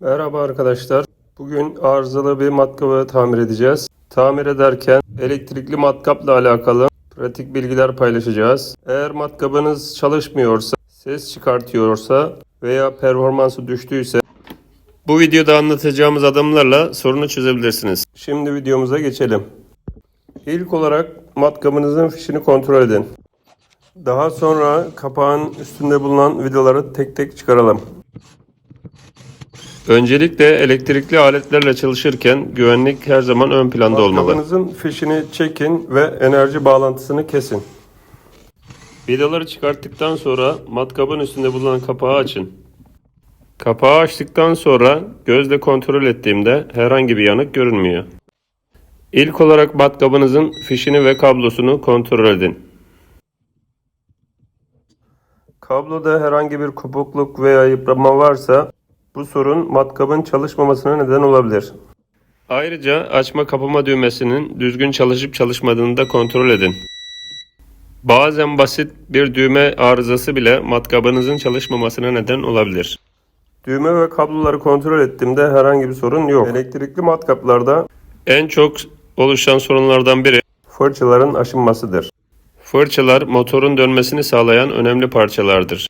Merhaba arkadaşlar. Bugün arızalı bir matkabı tamir edeceğiz. Tamir ederken elektrikli matkapla alakalı pratik bilgiler paylaşacağız. Eğer matkabınız çalışmıyorsa, ses çıkartıyorsa veya performansı düştüyse bu videoda anlatacağımız adımlarla sorunu çözebilirsiniz. Şimdi videomuza geçelim. İlk olarak matkabınızın fişini kontrol edin. Daha sonra kapağın üstünde bulunan vidaları tek tek çıkaralım. Öncelikle elektrikli aletlerle çalışırken güvenlik her zaman ön planda olmalı. Matkabınızın fişini çekin ve enerji bağlantısını kesin. Vidaları çıkarttıktan sonra matkabın üstünde bulunan kapağı açın. Kapağı açtıktan sonra gözle kontrol ettiğimde herhangi bir yanık görünmüyor. İlk olarak matkabınızın fişini ve kablosunu kontrol edin. Kabloda herhangi bir kopukluk veya yıpranma varsa bu sorun matkabın çalışmamasına neden olabilir. Ayrıca açma kapama düğmesinin düzgün çalışıp çalışmadığını da kontrol edin. Bazen basit bir düğme arızası bile matkabınızın çalışmamasına neden olabilir. Düğme ve kabloları kontrol ettiğimde herhangi bir sorun yok. Elektrikli matkaplarda en çok oluşan sorunlardan biri fırçaların aşınmasıdır. Fırçalar motorun dönmesini sağlayan önemli parçalardır.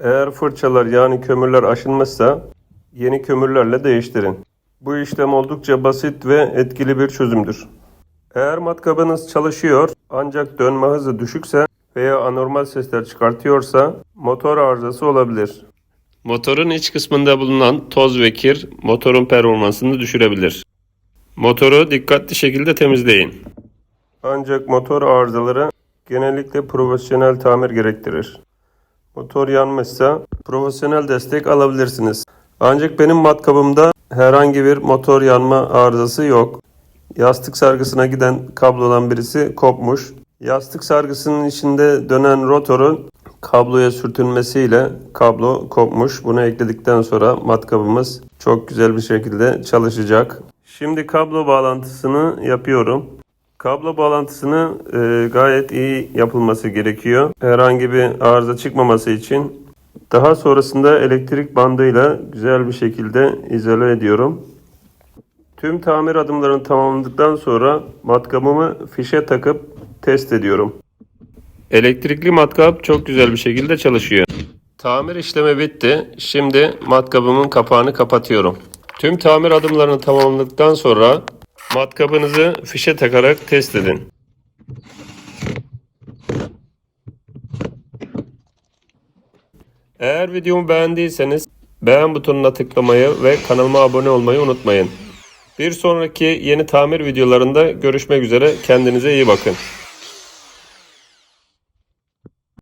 Eğer fırçalar yani kömürler aşınmışsa yeni kömürlerle değiştirin. Bu işlem oldukça basit ve etkili bir çözümdür. Eğer matkabınız çalışıyor ancak dönme hızı düşükse veya anormal sesler çıkartıyorsa motor arızası olabilir. Motorun iç kısmında bulunan toz ve kir motorun performansını düşürebilir. Motoru dikkatli şekilde temizleyin. Ancak motor arızaları genellikle profesyonel tamir gerektirir. Motor yanmışsa profesyonel destek alabilirsiniz. Ancak benim matkabımda herhangi bir motor yanma arızası yok. Yastık sargısına giden kablodan birisi kopmuş. Yastık sargısının içinde dönen rotorun kabloya sürtünmesiyle kablo kopmuş. Bunu ekledikten sonra matkabımız çok güzel bir şekilde çalışacak. Şimdi kablo bağlantısını yapıyorum. Kablo bağlantısını e, gayet iyi yapılması gerekiyor. Herhangi bir arıza çıkmaması için. Daha sonrasında elektrik bandıyla güzel bir şekilde izole ediyorum. Tüm tamir adımlarını tamamladıktan sonra matkabımı fişe takıp test ediyorum. Elektrikli matkap çok güzel bir şekilde çalışıyor. Tamir işlemi bitti. Şimdi matkabımın kapağını kapatıyorum. Tüm tamir adımlarını tamamladıktan sonra matkabınızı fişe takarak test edin. Eğer videomu beğendiyseniz beğen butonuna tıklamayı ve kanalıma abone olmayı unutmayın. Bir sonraki yeni tamir videolarında görüşmek üzere. Kendinize iyi bakın.